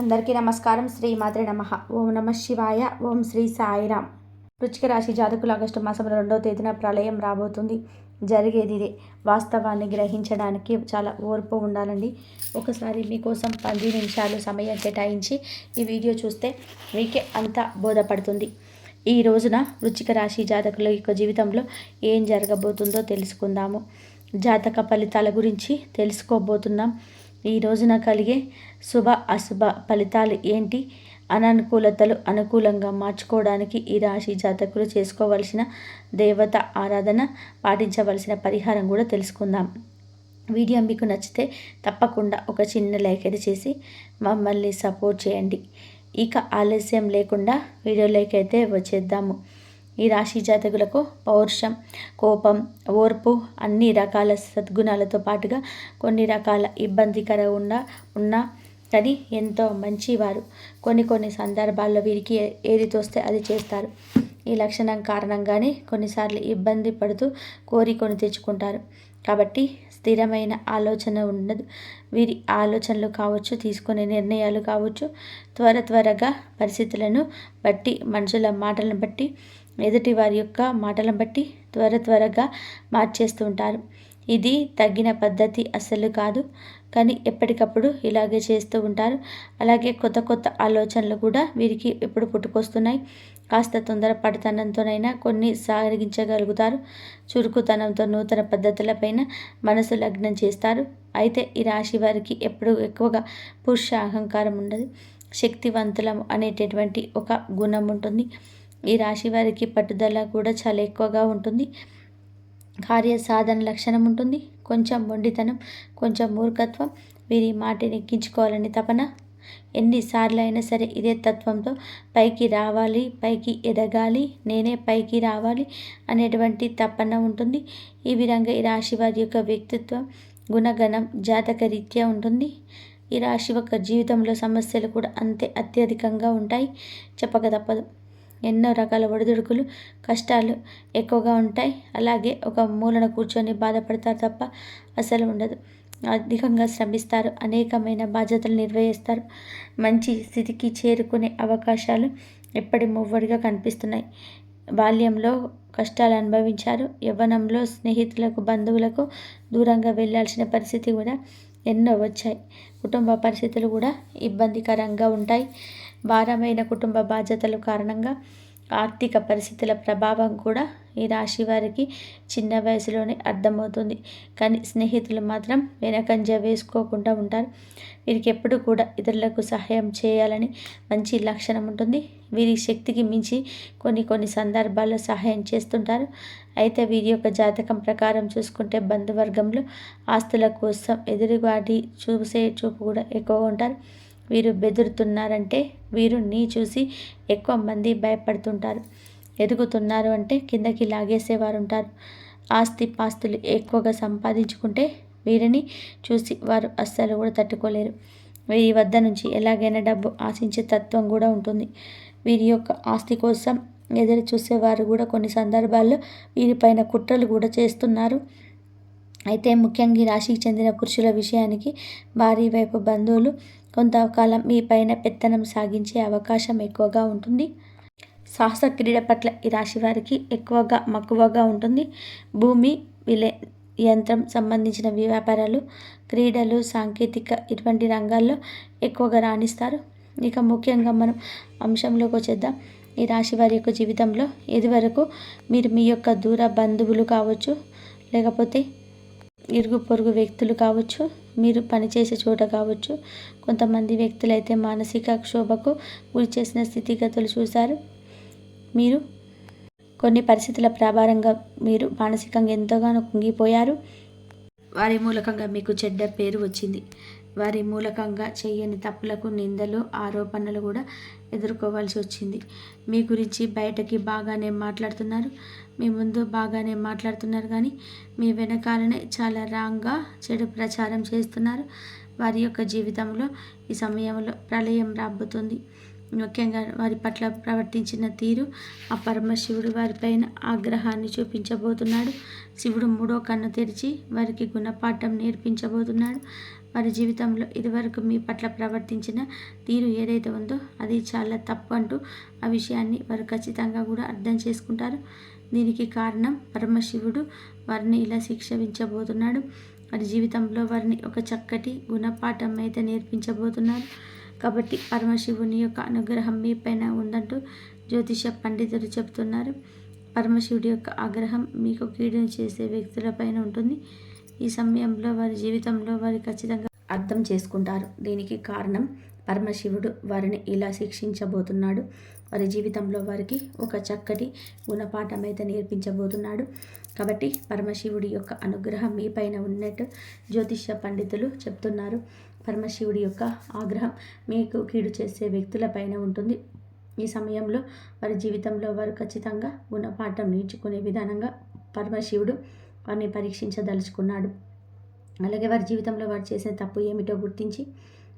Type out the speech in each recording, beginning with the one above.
అందరికీ నమస్కారం. శ్రీ మాతృ నమ. ఓం నమ శివాయ. ఓం శ్రీ సాయిరామ్. వృచ్చిక రాశి జాతకులు ఆగస్టు మాసం రెండవ తేదీన ప్రళయం రాబోతుంది. జరిగేది ఇదే. వాస్తవాన్ని గ్రహించడానికి చాలా ఓర్పు ఉండాలండి. ఒకసారి మీకోసం పది నిమిషాలు సమయం కేటాయించి ఈ వీడియో చూస్తే మీకే అంతా బోధపడుతుంది. ఈ రోజున వృచ్చిక రాశి జాతకుల యొక్క జీవితంలో ఏం జరగబోతుందో తెలుసుకుందాము. జాతక ఫలితాల గురించి తెలుసుకోబోతున్నాం. ఈ రోజున కలిగే శుభ అశుభ ఫలితాలు ఏంటి? అననుకూలతలు అనుకూలంగా మార్చుకోవడానికి ఈ రాశి జాతకులు చేసుకోవలసిన దేవత ఆరాధన పాటించవలసిన పరిహారం కూడా తెలుసుకుందాం. వీడియో మీకు నచ్చితే తప్పకుండా ఒక చిన్న లైక్ చేసి మమ్మల్ని సపోర్ట్ చేయండి. ఇక ఆలస్యం లేకుండా వీడియోలోకి అయితే వచ్చేద్దాము. ఈ రాశి జాతకులకు పౌరుషం కోపం ఓర్పు అన్ని రకాల సద్గుణాలతో పాటుగా కొన్ని రకాల ఇబ్బందికర ఉన్న ఉన్న కానీ ఎంతో మంచివారు. కొన్ని కొన్ని సందర్భాల్లో వీరికి ఏది తోస్తే అది చేస్తారు. ఈ లక్షణం కారణంగానే కొన్నిసార్లు ఇబ్బంది పడుతూ కోరి కొని తెచ్చుకుంటారు. కాబట్టి స్థిరమైన ఆలోచన ఉండదు. వీరి ఆలోచనలు కావచ్చు తీసుకునే నిర్ణయాలు కావచ్చు త్వర త్వరగా పరిస్థితులను బట్టి మనుషుల మాటలను బట్టి ఎదుటి వారి యొక్క మాటలను బట్టి త్వర త్వరగా మార్చేస్తూ ఉంటారు. ఇది తగిన పద్ధతి అస్సలు కాదు. కానీ ఎప్పటికప్పుడు ఇలాగే చేస్తూ ఉంటారు. అలాగే కొత్త కొత్త ఆలోచనలు కూడా వీరికి ఎప్పుడు పుట్టుకొస్తున్నాయి. కాస్త తొందరపడతనంతోనైనా కొన్ని సాగించగలుగుతారు. చురుకుతనంతో నూతన పద్ధతులపైన మనసు లగ్నం చేస్తారు. అయితే ఈ రాశి వారికి ఎప్పుడు ఎక్కువగా పురుష అహంకారం ఉండదు. శక్తివంతులం అనేటటువంటి ఒక గుణం ఉంటుంది. ఈ రాశి వారికి పట్టుదల కూడా చాలా ఎక్కువగా ఉంటుంది. కార్య సాధన లక్షణం ఉంటుంది. కొంచెం మొండితనం కొంచెం మూర్ఖత్వం వీరి మాటిని ఎక్కించుకోవాలని తపన. ఎన్నిసార్లు అయినా సరే ఇదే తత్వంతో పైకి రావాలి పైకి ఎదగాలి నేనే పైకి రావాలి అనేటువంటి తపన ఉంటుంది. ఈ విధంగా ఈ రాశి వారి యొక్క వ్యక్తిత్వం గుణగణం జాతక రీత్యా ఉంటుంది. ఈ రాశి యొక్క జీవితంలో సమస్యలు కూడా అంతే అత్యధికంగా ఉంటాయి. చెప్పక తప్పదు. ఎన్నో రకాల ఒడిదుడుకులు కష్టాలు ఎక్కువగా ఉంటాయి. అలాగే ఒక మూలన కూర్చొని బాధపడతారు తప్ప అసలు ఉండదు. అధికంగా శ్రమిస్తారు అనేకమైన బాధ్యతలు నిర్వహిస్తారు. మంచి స్థితికి చేరుకునే అవకాశాలు ఎప్పటి మువ్వడిగా కనిపిస్తున్నాయి. బాల్యంలో కష్టాలు అనుభవించారు. యవ్వనంలో స్నేహితులకు బంధువులకు దూరంగా వెళ్ళాల్సిన పరిస్థితి కూడా ఎన్నో వచ్చాయి. కుటుంబ పరిస్థితులు కూడా ఇబ్బందికరంగా ఉంటాయి. భారమైన కుటుంబ బాధ్యతల కారణంగా ఆర్థిక పరిస్థితుల ప్రభావం కూడా ఈ రాశి వారికి చిన్న వయసులోనే అర్థమవుతుంది. కానీ స్నేహితులు మాత్రం వెనకంజ వేసుకోకుండా ఉంటారు. వీరికి ఎప్పుడు కూడా ఇతరులకు సహాయం చేయాలని మంచి లక్షణం ఉంటుంది. వీరి శక్తికి మించి కొన్ని కొన్ని సందర్భాల్లో సహాయం చేస్తుంటారు. అయితే వీరి యొక్క జాతకం ప్రకారం చూసుకుంటే బంధువర్గంలో ఆస్తుల కోసం ఎదురుగాటి చూసే చూపు కూడా ఎక్కువగా ఉంటారు. వీరు బెదురుతున్నారంటే వీరు నీ చూసి ఎక్కువ మంది భయపడుతుంటారు. ఎదుగుతున్నారు అంటే కిందకి లాగేసేవారు ఉంటారు ఆస్తి పాస్తులు ఎక్కువగా సంపాదించుకుంటే వీరిని చూసి వారు అస్సలు కూడా తట్టుకోలేరు. వీరి వద్ద నుంచి ఎలాగైనా డబ్బు ఆశించే తత్వం కూడా ఉంటుంది. వీరి యొక్క ఆస్తి కోసం ఎదురు చూసేవారు కూడా కొన్ని సందర్భాల్లో వీరిపైన కుట్రలు కూడా చేస్తున్నారు. అయితే ముఖ్యంగా ఈ రాశికి చెందిన పురుషుల విషయానికి భారీ వైపు బంధువులు కొంతకాలం మీ పైన పెత్తనం సాగించే అవకాశం ఎక్కువగా ఉంటుంది. సాహస క్రీడ పట్ల ఈ రాశి వారికి ఎక్కువగా మక్కువగా ఉంటుంది. భూమి విలే యంత్రం సంబంధించిన వ్యాపారాలు క్రీడలు సాంకేతిక ఇటువంటి రంగాల్లో ఎక్కువగా రాణిస్తారు. ఇక ముఖ్యంగా మనం అంశంలోకి వచ్చేద్దాం. ఈ రాశి వారి యొక్క జీవితంలో ఇదివరకు మీరు మీ యొక్క దూర బంధువులు కావచ్చు లేకపోతే ఇరుగు పొరుగు వ్యక్తులు కావచ్చు మీరు పనిచేసే చోట కావచ్చు కొంతమంది వ్యక్తులైతే మానసిక క్షోభకు గురి చేసిన స్థితిగతులు చూశారు. మీరు కొన్ని పరిస్థితుల ప్రభావంగా మీరు మానసికంగా ఎంతగానో కుంగిపోయారు. వారి మూలకంగా మీకు చెడ్డ పేరు వచ్చింది. వారి మూలకంగా చేయని తప్పులకు నిందలు ఆరోపణలు కూడా ఎదుర్కోవాల్సి వచ్చింది. మీ గురించి బయటకి బాగానే మాట్లాడుతున్నారు. మీ ముందు బాగానే మాట్లాడుతున్నారు కానీ మీ వెనకాలనే చాలా రాంగ్గా చెడు ప్రచారం చేస్తున్నారు. వారి యొక్క జీవితంలో ఈ సమయంలో ప్రళయం రాబోతుంది. ముఖ్యంగా వారి పట్ల ప్రవర్తించిన తీరు ఆ పరమశివుడు వారిపైన ఆగ్రహాన్ని చూపించబోతున్నాడు. శివుడు మూడో కన్ను తెరిచి వారికి గుణపాఠం నేర్పించబోతున్నాడు. వారి జీవితంలో ఇదివరకు మీ పట్ల ప్రవర్తించిన తీరు ఏదైతే ఉందో అది చాలా తప్పు అంటూ ఆ విషయాన్ని వారు ఖచ్చితంగా కూడా అర్థం చేసుకుంటారు. దీనికి కారణం పరమశివుడు వారిని ఇలా శిక్షించబోతున్నాడు. వారి జీవితంలో వారిని ఒక చక్కటి గుణపాఠం అయితే నేర్పించబోతున్నారు. కాబట్టి పరమశివుని యొక్క అనుగ్రహం మీ పైన ఉందంటూ జ్యోతిష పండితులు చెబుతున్నారు. పరమశివుడి యొక్క ఆగ్రహం మీకు కీడును చేసే వ్యక్తులపైన ఉంటుంది. ఈ సమయంలో వారి జీవితంలో వారి ఖచ్చితంగా అర్థం చేసుకుంటారు. దీనికి కారణం పరమశివుడు వారిని ఇలా శిక్షించబోతున్నాడు. వారి జీవితంలో వారికి ఒక చక్కటి గుణపాఠం అయితే నేర్పించబోతున్నాడు. కాబట్టి పరమశివుడి యొక్క అనుగ్రహం మీ పైన ఉన్నట్టు జ్యోతిష్య పండితులు చెప్తున్నారు. పరమశివుడి యొక్క ఆగ్రహం మీకు కీడు చేసే వ్యక్తులపైన ఉంటుంది. ఈ సమయంలో వారి జీవితంలో వారు ఖచ్చితంగా గుణపాఠం నేర్చుకునే విధానంగా పరమశివుడు వారిని పరీక్షించదలుచుకున్నాడు. అలాగే వారి జీవితంలో వారు చేసిన తప్పు ఏమిటో గుర్తించి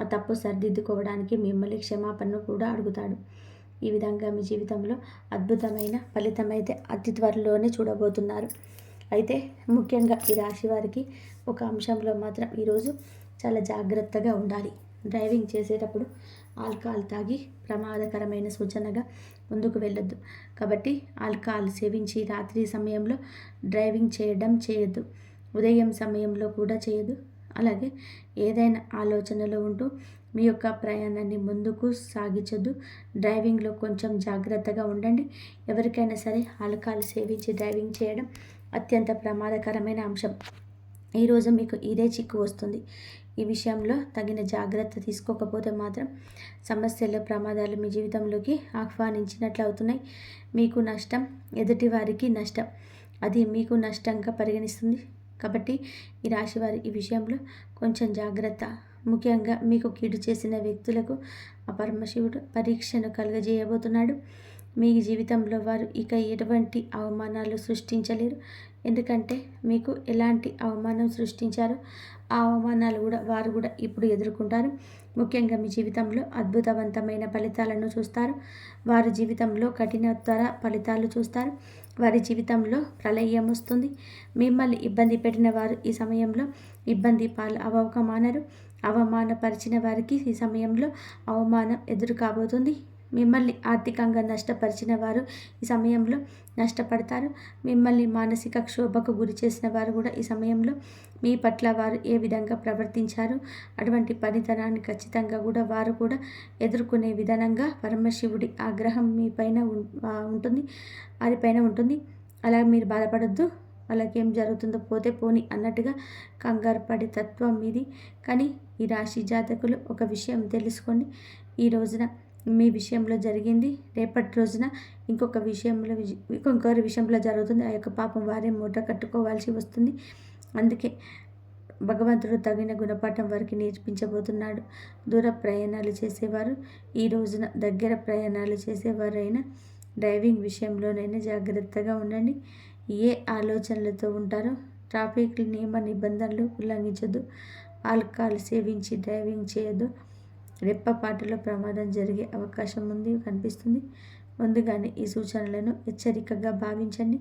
ఆ తప్పు సరిదిద్దుకోవడానికి మిమ్మల్ని క్షమాపణను కూడా అడుగుతాడు. ఈ విధంగా మీ జీవితంలో అద్భుతమైన ఫలితం అయితే అతి త్వరలోనే చూడబోతున్నారు. అయితే ముఖ్యంగా ఈ రాశి వారికి ఒక అంశంలో మాత్రం ఈరోజు చాలా జాగ్రత్తగా ఉండాలి. డ్రైవింగ్ చేసేటప్పుడు ఆల్కహాల్ తాగి ప్రమాదకరమైన సూచనగా ముందుకు వెళ్ళొద్దు. కాబట్టి ఆల్కహాల్ సేవించి రాత్రి సమయంలో డ్రైవింగ్ చేయడం చేయొద్దు. ఉదయం సమయంలో కూడా చేయదు అలాగే ఏదైనా ఆలోచనలో ఉంటూ మీ యొక్క ప్రయాణాన్ని ముందుకు సాగించొద్దు. డ్రైవింగ్లో కొంచెం జాగ్రత్తగా ఉండండి. ఎవరికైనా సరే ఆల్కహాల్ సేవించి డ్రైవింగ్ చేయడం అత్యంత ప్రమాదకరమైన అంశం. ఈరోజు మీకు ఇదే చిక్కు వస్తుంది. ఈ విషయంలో తగిన జాగ్రత్త తీసుకోకపోతే మాత్రం సమస్యలు ప్రమాదాలు మీ జీవితంలోకి ఆహ్వానించినట్లు అవుతున్నాయి. మీకు నష్టం ఎదుటి వారికి నష్టం. అది మీకు నష్టంగా పరిగణిస్తుంది. కాబట్టి ఈ రాశి వారి ఈ విషయంలో కొంచెం జాగ్రత్త. ముఖ్యంగా మీకు కీడు చేసిన వ్యక్తులకు ఆ పరమశివుడు పరీక్షను కలుగజేయబోతున్నాడు. మీ జీవితంలో వారు ఇక ఎటువంటి అవమానాలు సృష్టించలేరు. ఎందుకంటే మీకు ఎలాంటి అవమానం సృష్టించారో ఆ అవమానాలు కూడా వారు కూడా ఇప్పుడు ఎదుర్కొంటారు. ముఖ్యంగా మీ జీవితంలో అద్భుతవంతమైన ఫలితాలను చూస్తారు. వారి జీవితంలో కఠినతర ఫలితాలు చూస్తారు. వారి జీవితంలో ప్రళయం వస్తుంది. మిమ్మల్ని ఇబ్బంది పెట్టిన వారు ఈ సమయంలో ఇబ్బంది పాలు అవకమానరు అవమానపరిచిన వారికి ఈ సమయంలో అవమానం ఎదురు కాబోతుంది మిమ్మల్ని ఆర్థికంగా నష్టపరిచిన వారు ఈ సమయంలో నష్టపడతారు. మిమ్మల్ని మానసిక క్షోభకు గురి చేసిన వారు కూడా ఈ సమయంలో మీ పట్ల వారు ఏ విధంగా ప్రవర్తించారు? అటువంటి పనితనాన్ని ఖచ్చితంగా కూడా వారు కూడా ఎదుర్కొనే విధానంగా పరమశివుడి ఆగ్రహం మీ పైన ఉంటుంది. వారిపైన ఉంటుంది. అలా మీరు బాధపడద్దు. వాళ్ళకి ఏం జరుగుతుందో పోతే పోని అన్నట్టుగా కంగారు పడే తత్వం మీది. కానీ ఈ రాశి జాతకులు ఒక విషయం తెలుసుకొని ఈ రోజున మీ విషయంలో జరిగింది. రేపటి రోజున ఇంకొక విషయంలో ఇంకొకరి విషయంలో జరుగుతుంది. ఆ యొక్క పాపం వారే మూట కట్టుకోవాల్సి వస్తుంది. అందుకే భగవంతుడు తగిన గుణపాఠం వారికి నేర్పించబోతున్నాడు. దూర ప్రయాణాలు చేసేవారు ఈ రోజున దగ్గర ప్రయాణాలు చేసేవారైనా డ్రైవింగ్ విషయంలోనైనా జాగ్రత్తగా ఉండండి. ఏ ఆలోచనలతో ఉంటారో ట్రాఫిక్ నియమ నిబంధనలు ఉల్లంఘించదు ఆల్కహాల్ సేవించి డ్రైవింగ్ చేయదు రెప్పపాటులో ప్రమాదం జరిగే అవకాశం ఉంది కనిపిస్తుంది. ముందుగానే ఈ సూచనలను హెచ్చరికగా భావించండి.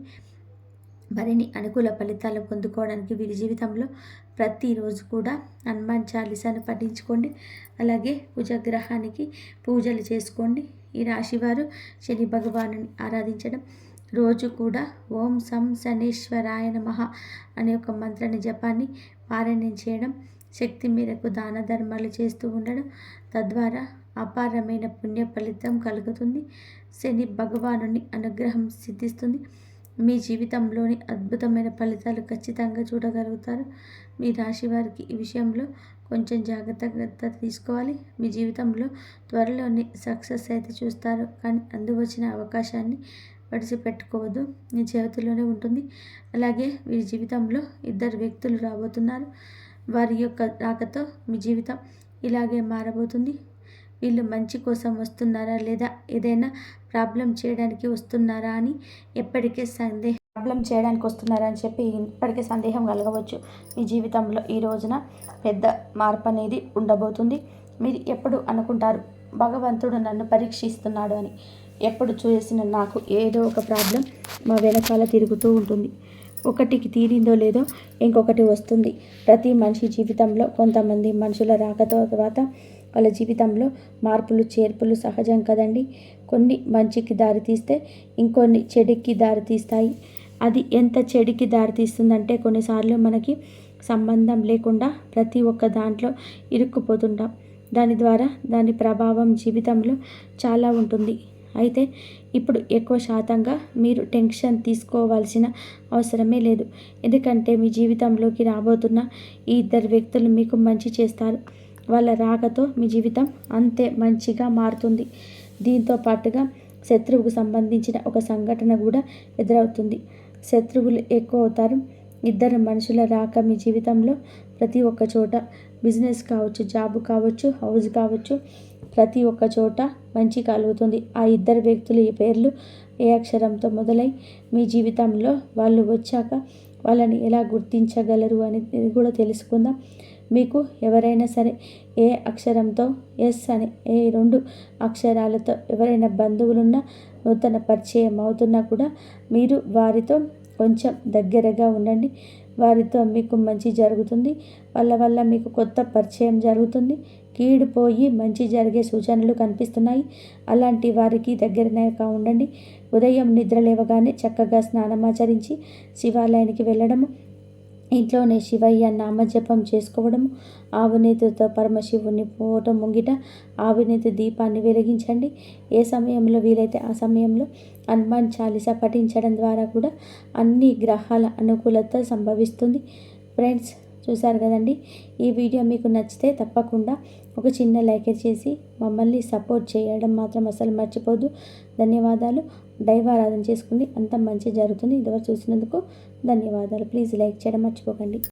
మరిన్ని అనుకూల ఫలితాలు పొందుకోవడానికి వీరి జీవితంలో ప్రతిరోజు కూడా హనుమాన్ చాలీసాను పఠించుకోండి. అలాగే కుజగ్రహానికి పూజలు చేసుకోండి. ఈ రాశివారు శని భగవాను ఆరాధించడం. రోజు కూడా ఓం సం శనేశ్వరాయ నమ అనే ఒక మంత్రాన్ని జపాన్ని పారాయణం చేయడం. శక్తి మేరకు దాన ధర్మాలు చేస్తూ ఉండడం తద్వారా అపారమైన పుణ్య ఫలితం కలుగుతుంది. శని భగవాను అనుగ్రహం సిద్ధిస్తుంది. మీ జీవితంలోని అద్భుతమైన ఫలితాలు ఖచ్చితంగా చూడగలుగుతారు. మీ రాశి వారికి ఈ విషయంలో కొంచెం జాగ్రత్త తీసుకోవాలి. మీ జీవితంలో త్వరలోనే సక్సెస్ అయితే చూస్తారు. కానీ అందువచ్చిన అవకాశాన్ని విడిచిపెట్టుకోవద్దు మీ చేతిలోనే ఉంటుంది. అలాగే వీరి జీవితంలో ఇద్దరు వ్యక్తులు రాబోతున్నారు. వారి యొక్క రాకతో మీ జీవితం ఇలాగే మారబోతుంది. వీళ్ళు మంచి కోసం వస్తున్నారా లేదా ఏదైనా ప్రాబ్లం చేయడానికి వస్తున్నారా అని ఎప్పటికే సందేహం ప్రాబ్లం చేయడానికి వస్తున్నారా అని చెప్పి ఇప్పటికే సందేహం కలగవచ్చు. మీ జీవితంలో ఈ రోజున పెద్ద మార్పు అనేది ఉండబోతుంది. మీరు ఎప్పుడు అనుకుంటారు భగవంతుడు నన్ను పరీక్షిస్తున్నాడు అని? ఎప్పుడు చూసిన నాకు ఏదో ఒక ప్రాబ్లం మా వెనకాల తిరుగుతూ ఉంటుంది. ఒకటికి తీరిందో లేదో ఇంకొకటి వస్తుంది. ప్రతి మనిషి జీవితంలో కొంతమంది మనుషుల రాకతో తర్వాత వాళ్ళ జీవితంలో మార్పులు చేర్పులు సహజం కదండి. కొన్ని మంచికి దారితీస్తే ఇంకొన్ని చెడుకి దారితీస్తాయి అది ఎంత చెడుకి దారితీస్తుందంటే కొన్నిసార్లు మనకి సంబంధం లేకుండా ప్రతి ఒక్క దాంట్లో ఇరుక్కుపోతుంటాం. దాని ద్వారా దాని ప్రభావం జీవితంలో చాలా ఉంటుంది. అయితే ఇప్పుడు ఎక్కువ శాతంగా మీరు టెన్షన్ తీసుకోవాల్సిన అవసరమే లేదు. ఎందుకంటే మీ జీవితంలోకి రాబోతున్న ఈ ఇద్దరు వ్యక్తులు మీకు మంచి చేస్తారు. వాళ్ళ రాకతో మీ జీవితం అంతే మంచిగా మారుతుంది. దీంతో పాటుగా శత్రువుకు సంబంధించిన ఒక సంఘటన కూడా ఎదురవుతుంది. శత్రువులు ఎక్కువ అవుతారు. ఇద్దరు మనుషుల రాక మీ జీవితంలో ప్రతి ఒక్క చోట బిజినెస్ కావచ్చు జాబ్ కావచ్చు హౌస్ కావచ్చు ప్రతి ఒక్క చోట మంచి కలుగుతుంది. ఆ ఇద్దరు వ్యక్తులు ఈ పేర్లు ఏ అక్షరంతో మొదలై మీ జీవితంలో వాళ్ళు వచ్చాక వాళ్ళని ఎలా గుర్తించగలరు అనేది కూడా తెలుసుకుందాం. మీకు ఎవరైనా సరే ఏ అక్షరంతో ఎస్ అని ఏ రెండు అక్షరాలతో ఎవరైనా బంధువులున్నా నూతన పరిచయం అవుతున్నా కూడా మీరు వారితో కొంచెం దగ్గరగా ఉండండి. వారితో మీకు మంచి జరుగుతుంది. వాళ్ళ వల్ల మీకు కొత్త పరిచయం జరుగుతుంది. కీడు పోయి మంచి జరిగే సూచనలు కనిపిస్తున్నాయి. అలాంటి వారికి దగ్గరనే ఉండండి. ఉదయం నిద్ర లేవగానే చక్కగా స్నానమాచరించి శివాలయానికి వెళ్ళడము. ఇంట్లోనే శివయ్య నామజపం చేసుకోవడం ఆవునేతితో పరమశివుని ఫోటో ముంగిట ఆవునేతి దీపాన్ని వెలిగించండి. ఏ సమయంలో వీలైతే ఆ సమయంలో హనుమాన్ చాలీస పఠించడం ద్వారా కూడా అన్ని గ్రహాల అనుకూలత సంభవిస్తుంది. ఫ్రెండ్స్ చూసారు కదండి? ఈ వీడియో మీకు నచ్చితే తప్పకుండా ఒక చిన్న లైక్ చేసి మమ్మల్ని సపోర్ట్ చేయడం మాత్రం అసలు మర్చిపోద్దు ధన్యవాదాలు. దైవారాధన చేసుకుని అంత మంచి జరుగుతుంది. ఇదివరకు చూసినందుకు ధన్యవాదాలు. ప్లీజ్ లైక్ చేయడం మర్చిపోకండి.